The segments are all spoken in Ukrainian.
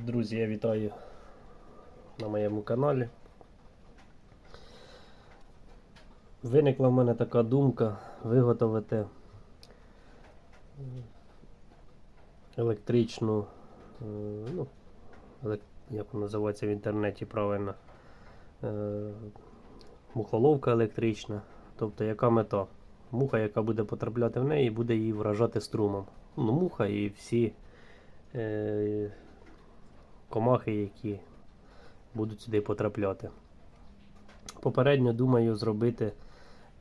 Друзі, я вітаю на моєму каналі. Виникла в мене така думка виготовити електричну, е, ну, як називається в інтернеті правильно, е, мухоловка електрична. Тобто яка мета? Муха, яка буде потрапляти в неї, буде її вражати струмом. Ну, муха і всі е, комахи, які будуть сюди потрапляти. Попередньо думаю зробити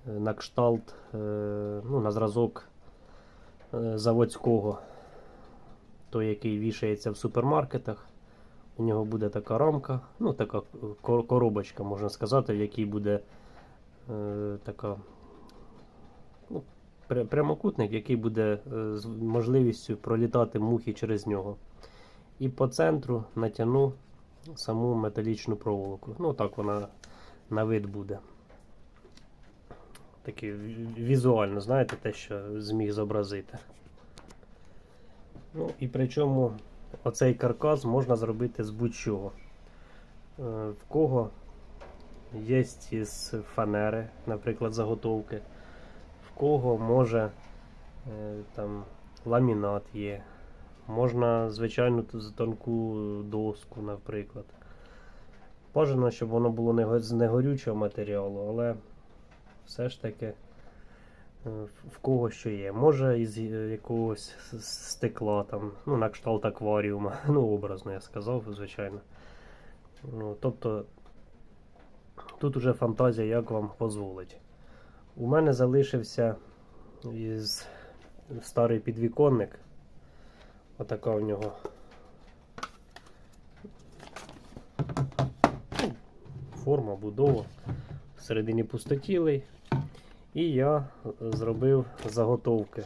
е, на кшталт, е, ну, на зразок е, заводського, той, який вішається в супермаркетах. У нього буде така рамка, ну така коробочка, можна сказати, в якій буде е, така ну, прямокутник, який буде з можливістю пролітати мухи через нього. І по центру натягну саму металічну проволоку. Ну так вона на вид буде. Таке візуально, знаєте, те, що зміг зобразити. Ну і причому оцей каркас можна зробити з будь-чого. Е, В кого є із фанери, наприклад, заготовки, в кого може е, там ламінат є, можна звичайну ту- з- тонку доску, наприклад. Бажано, щоб воно було з негорючого матеріалу, але все ж таки е, в- в кого що є. Може із е, якогось стекла, там, ну, на кшталт акваріума. Ну, образно я сказав, звичайно. Ну, тобто тут уже фантазія як вам дозволить. У мене залишився із старий підвіконник. Отака у нього форма, будова. Всередині пустотілий. І я зробив заготовки.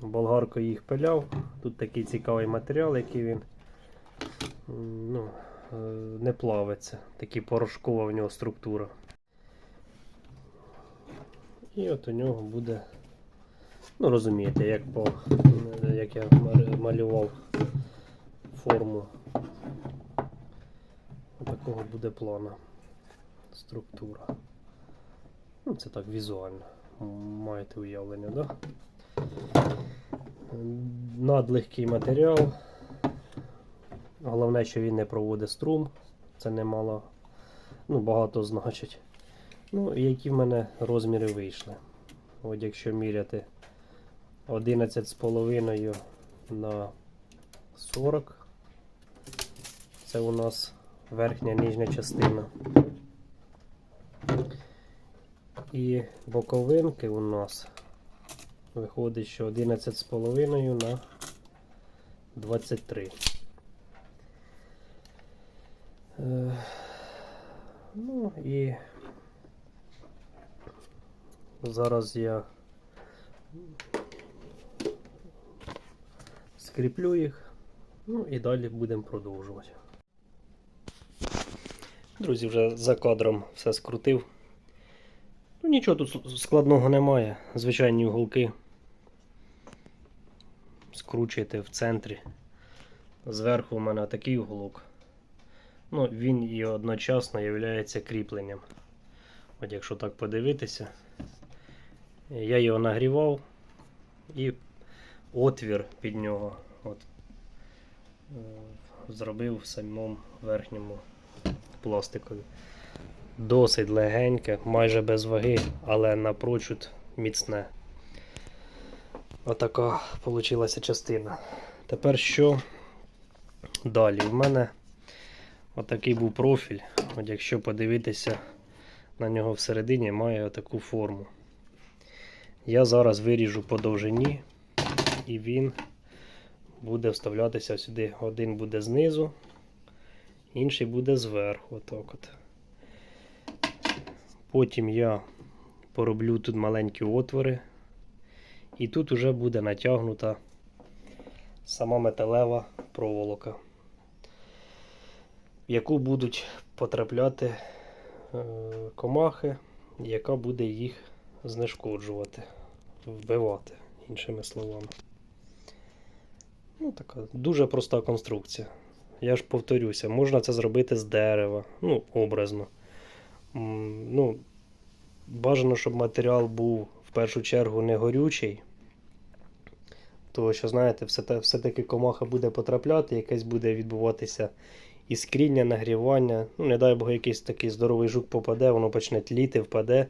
Болгаркою їх пиляв. Тут такий цікавий матеріал, який він ну, е, не плавиться. Такий порошкова в нього структура. І от у нього буде Ну, розумієте, як, по, як я малював форму. Такого буде плана структура. Ну, це так візуально. Маєте уявлення, да? Надлегкий матеріал. Головне, що він не проводить струм. Це немало. Ну, багато значить. Ну, які в мене розміри вийшли. От якщо міряти 11,5 на 40. Це у нас верхня нижня частина. І боковинки у нас виходить, що 11,5 на 23. Е, ну і зараз я скріплю їх. Ну і далі будемо продовжувати. Друзі, вже за кадром все скрутив. Ну нічого тут складного немає. Звичайні уголки. Скручуєте в центрі. Зверху у мене такий уголок. Ну, він і одночасно є кріпленням. От якщо так подивитися, я його нагрівав і отвір під нього от, е, зробив в самому верхньому пластикові. Досить легеньке, майже без ваги, але напрочуд міцне. Отака вийшла частина. Тепер що далі? У мене отакий був профіль. От якщо подивитися на нього всередині, має отаку форму. Я зараз виріжу по довжині і він буде вставлятися сюди. Один буде знизу, інший буде зверху. Отак от. Потім я пороблю тут маленькі отвори, і тут уже буде натягнута сама металева проволока, в яку будуть потрапляти е, комахи, яка буде їх знешкоджувати, вбивати, іншими словами. Ну, така дуже проста конструкція. Я ж повторюся, можна це зробити з дерева, ну, образно. Ну, бажано, щоб матеріал був в першу чергу не горючий. Тому що, знаєте, все те- все-таки комаха буде потрапляти, якесь буде відбуватися іскріння, нагрівання. Ну, не дай Бог, якийсь такий здоровий жук попаде, воно почне тліти, впаде.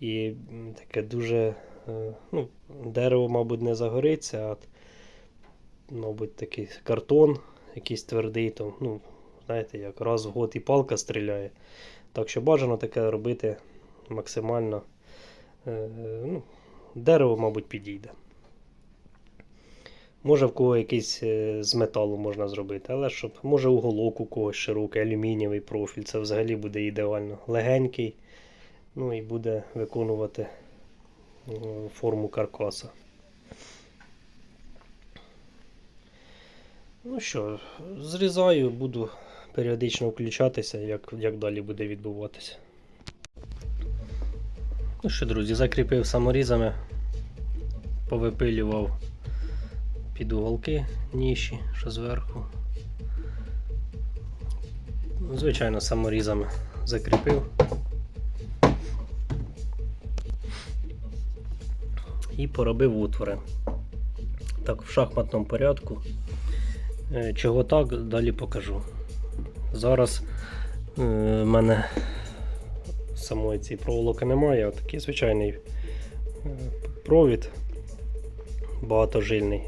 І таке дуже. е, Ну, дерево, мабуть, не загориться, а мабуть, такий картон, якийсь твердий, то, ну, знаєте, як раз в год і палка стріляє. Так що бажано таке робити максимально. е, Ну, дерево, мабуть, підійде. Може, в кого якийсь е, з металу можна зробити, але щоб, може, уголок у когось широкий, алюмінієвий профіль, це взагалі буде ідеально. Легенький, ну і буде виконувати е, форму каркаса. Ну що, зрізаю, буду періодично включатися, як, як далі буде відбуватися. Ну що, друзі, закріпив саморізами, повипилював під уголки ніші, що зверху. Ну, Звичайно, саморізами закріпив. І поробив утвори. Так, в шахматному порядку. Е, Чого так, далі покажу. Зараз е, мене самої цієї проволоки немає, а такий звичайний е, провід багатожильний.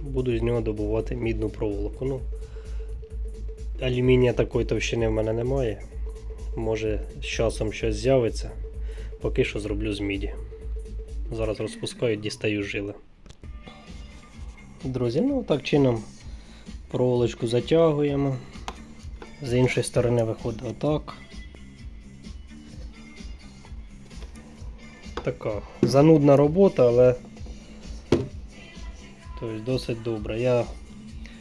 Буду з нього добувати мідну проволоку. Ну, алюмінія такої товщини в мене немає. Може з часом щось з'явиться. Поки що зроблю з міді. Зараз розпускаю, дістаю жили. Друзі, ну так чином проволочку затягуємо. З іншої сторони виходить отак. Така занудна робота, але тобто, досить добре. Я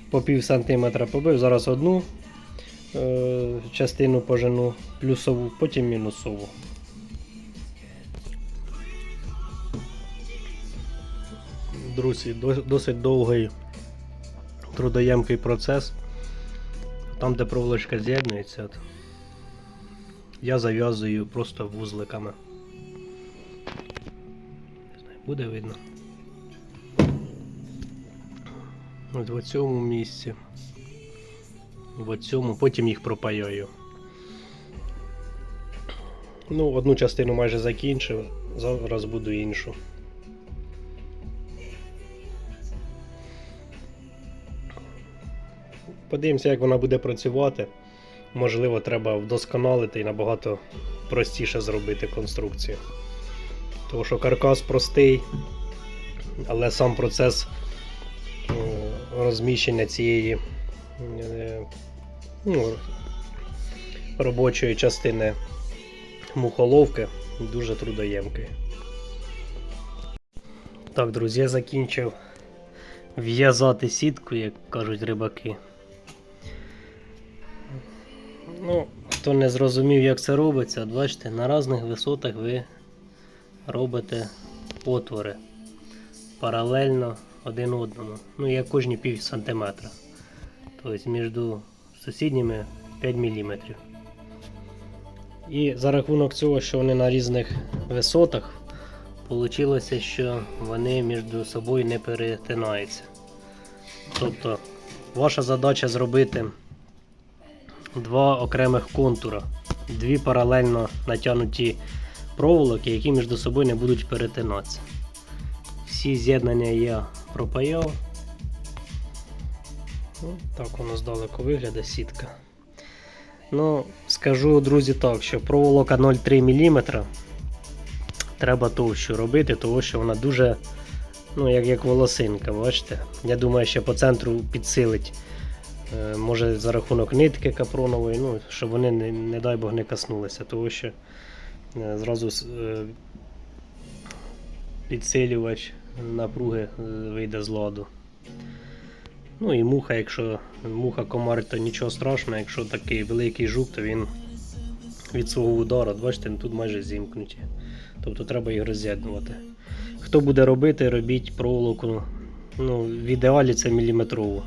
по пів сантиметра побив, зараз одну е, частину пожену плюсову, потім мінусову. Друзі, досить довгий трудоємкий процес. Там, де проволочка з'єднується, я зав'язую просто вузликами. Не знаю, буде видно. От в цьому місці. В цьому, потім їх пропаяю. Ну, одну частину майже закінчив, зараз буду іншу. Подивимося, як вона буде працювати. Можливо, треба вдосконалити і набагато простіше зробити конструкцію. Тому що каркас простий, але сам процес е, розміщення цієї е, ну, робочої частини мухоловки дуже трудоємкий. Так, друзі, я закінчив в'язати сітку, як кажуть рибаки. Ну, хто не зрозумів, як це робиться, бачите, на різних висотах ви робите отвори паралельно один одному. Ну, як кожні пів сантиметра. Тобто між сусідніми 5 мм. І за рахунок цього, що вони на різних висотах, вийшло, що вони між собою не перетинаються. Тобто, ваша задача зробити два окремих контура, дві паралельно натягнуті проволоки, які між собою не будуть перетинатися. Всі з'єднання я пропаяв. Ну, так воно здалеку виглядає сітка. Ну, скажу, друзі, так, що проволока 0,3 мм треба товщу робити, тому що вона дуже, ну, як, як волосинка, бачите? Я думаю, що по центру підсилить. Е, Може за рахунок нитки капронової, ну, щоб вони, не, не дай Бог, не коснулися, тому що е, зразу е, підсилювач напруги вийде з ладу. Ну і муха, якщо муха комар, то нічого страшного, якщо такий великий жук, то він від свого удару, бачите, тут майже зімкнуті. Тобто треба їх роз'єднувати. хто буде робити, робіть проволоку. Ну, в ідеалі це міліметрову.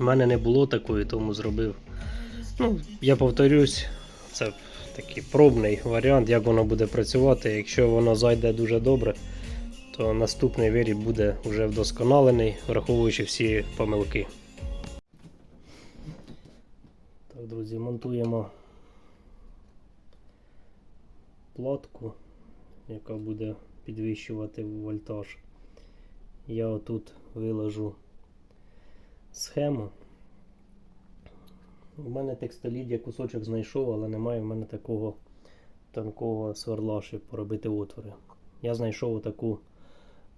У мене не було такої, тому зробив. Ну, я повторюсь, це такий пробний варіант, як воно буде працювати. Якщо воно зайде дуже добре, то наступний виріб буде вже вдосконалений, враховуючи всі помилки. Так, друзі, монтуємо платку, яка буде підвищувати вольтаж. Я отут виложу схему. У мене текстолід я кусочок знайшов, але немає в мене такого тонкого сверла, щоб поробити отвори. Я знайшов таку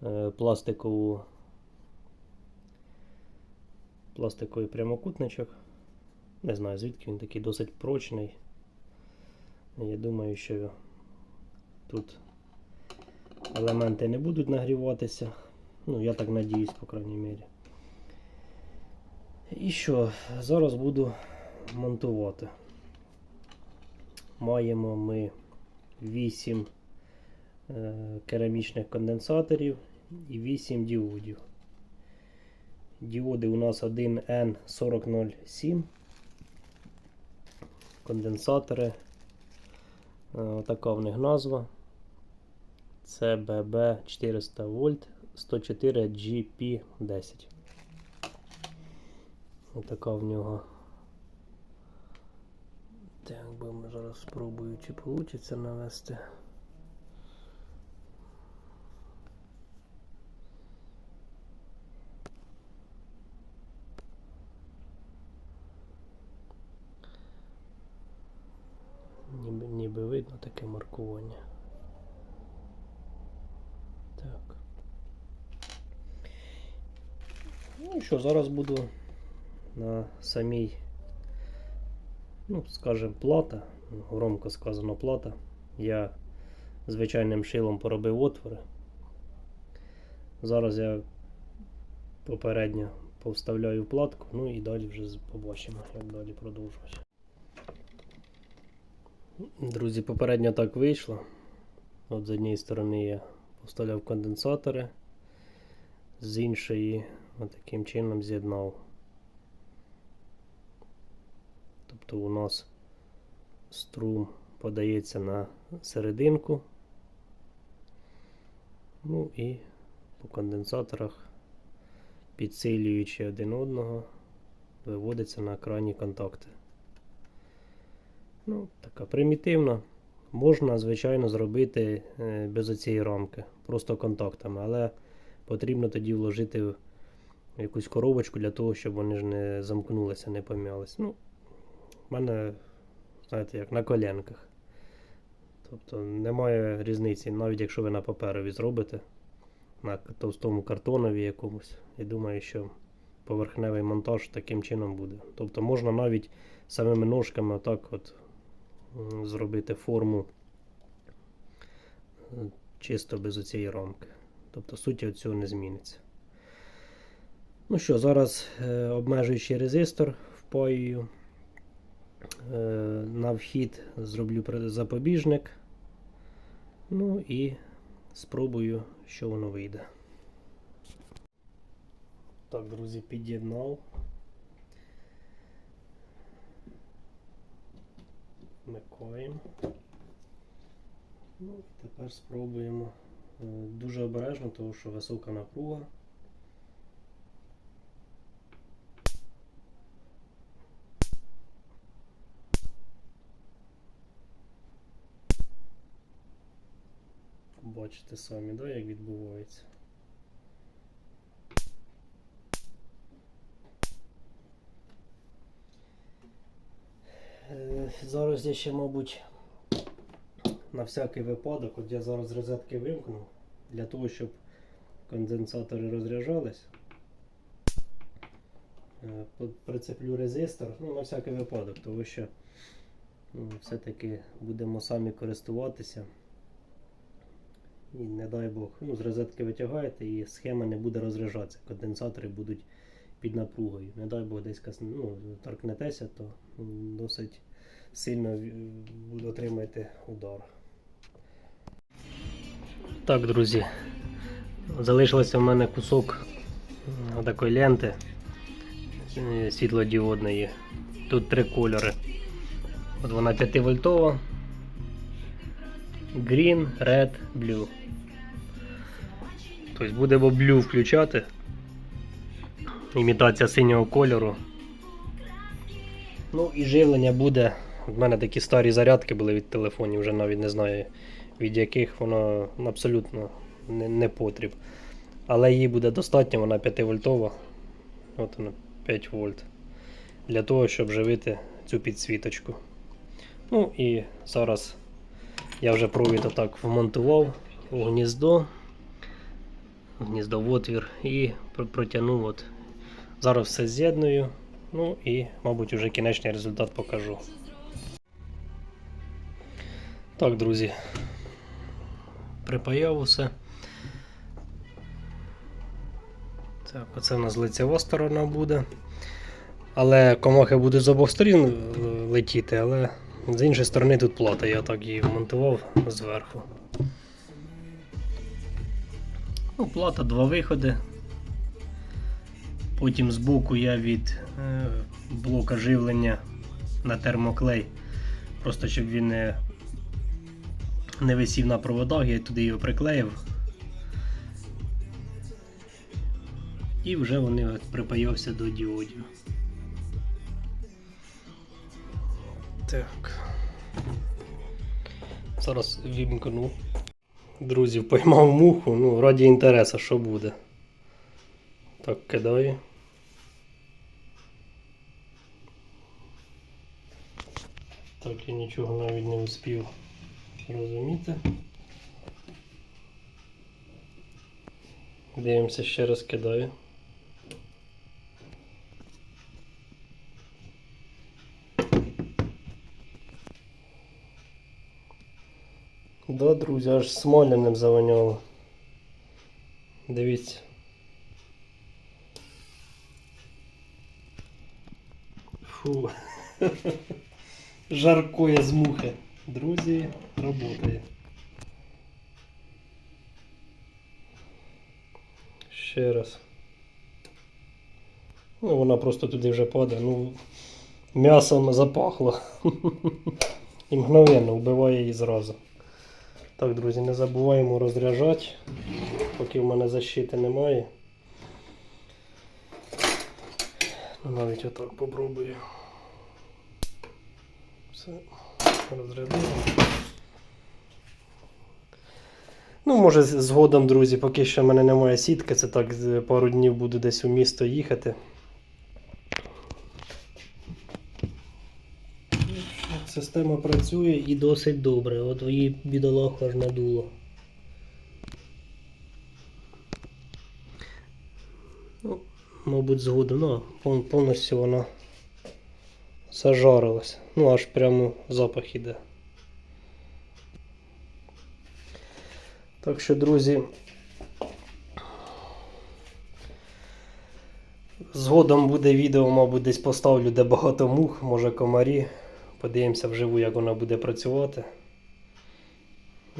е, пластикову пластиковий прямокутничок. Не знаю звідки він такий досить прочний. Я думаю, що тут елементи не будуть нагріватися. Ну, я так надіюсь, по крайній мірі. І що, зараз буду монтувати. Маємо ми 8 е, керамічних конденсаторів і 8 діодів. Діоди у нас 1N4007. Конденсатори. Е, така в них назва. Це 400 вольт 104 GP10. Отака в нього. Так, ми зараз спробую, чи вийде навести. Ніби, ніби видно таке маркування. Так. Ну і що, зараз буду на самій, ну, скажімо, плата, громко сказано плата. Я звичайним шилом поробив отвори. Зараз я попередньо повставляю платку, ну і далі вже побачимо, як далі продовжувати. Друзі, попередньо так вийшло. От з однієї сторони я поставляв конденсатори, з іншої таким чином з'єднав. Тобто у нас струм подається на серединку. Ну і по конденсаторах, підсилюючи один одного, виводиться на крайні контакти. Ну, така примітивна. Можна, звичайно, зробити е, без оцієї рамки, просто контактами, але потрібно тоді вложити якусь коробочку для того, щоб вони ж не замкнулися, не пом'ялись. Ну, в мене, знаєте, як на коленках. Тобто немає різниці, навіть якщо ви на паперові зробите, на товстому картонові якомусь. Я думаю, що поверхневий монтаж таким чином буде. Тобто можна навіть самими ножками отак от зробити форму е, чисто без оцієї рамки. Тобто суті цього не зміниться. Ну що, зараз е, обмежуючий резистор впаюю. Е, на вхід зроблю запобіжник. Ну і спробую, що воно вийде. Так, друзі, під'єднав. Вмикаємо. Ну тепер спробуємо. Е, Дуже обережно, тому що висока напруга. Бачите самі, да, як відбувається. Е, Зараз я ще, мабуть, на всякий випадок, от я зараз розетки вимкну, для того, щоб конденсатори розряджались. Е, Прицеплю резистор, ну, на всякий випадок, тому що ну, все-таки будемо самі користуватися. І не дай Бог, ну, з розетки витягаєте і схема не буде розряджатися. Конденсатори будуть під напругою. Не дай Бог десь ну, торкнетеся, то досить сильно отримаєте удар. Так, друзі, залишилося в мене кусок такої ленти е, світлодіодної. Тут три кольори. От вона 5 вольтова. Green, Red, Blue. Тобто будемо Blue включати. Імітація синього кольору. Ну і живлення буде. У мене такі старі зарядки були від телефонів, вже навіть не знаю від яких воно абсолютно не, не потріб. Але їй буде достатньо, вона 5 вольтова. От вона 5 вольт. Для того, щоб живити цю підсвіточку. Ну і зараз я вже провід отак вмонтував у гніздо. Гніздо в отвір і протягнув. От. Зараз все з'єдную. Ну і, мабуть, вже кінечний результат покажу. Так, друзі, припаяв усе. Так, оце у нас лицева сторона буде. Але комахи будуть з обох сторін е, летіти, але з іншої сторони тут плата. Я так її вмонтував зверху. Ну, плата, два виходи. Потім збоку я від е, блока живлення на термоклей. Просто щоб він не, не висів на проводах, я туди його приклеїв. І вже вони припаявся до діодів. Так. Зараз вімкну. Друзі, поймав муху, ну, раді інтересу, що буде. Так, кидаю. Так, я нічого навіть не успів зрозуміти. Дивимося, ще раз кидаю. Да, друзі, аж смоляним завоняло. Дивіться. Фу. Жаркое з мухи. Друзі, работає. Ще раз. Ну, вона просто туди вже падає. Ну, м'ясом запахло. І мгновенно вбиває її зразу. Так, друзі, не забуваємо розряджати, поки в мене защити немає. Ну, навіть отак попробую. Все, розрядили. Ну, може, згодом, друзі, поки що в мене немає сітки, це так пару днів буду десь у місто їхати. Система працює і досить добре. От її бідолаху аж надуло. Ну, мабуть, згодом. Ну, повністю вона зажарилась. Ну, аж прямо запах іде. Так що, друзі, згодом буде відео, мабуть, десь поставлю, де багато мух, може комарі. Подивимося вживу, як вона буде працювати.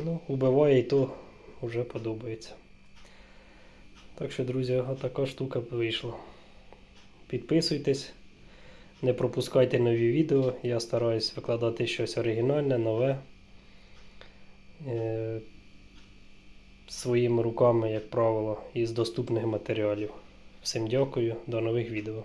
Ну, убиває і то вже подобається. Так що, друзі, така штука вийшла. Підписуйтесь, не пропускайте нові відео. Я стараюсь викладати щось оригінальне, нове. Е, своїми руками, як правило, із доступних матеріалів. Всім дякую, до нових відео.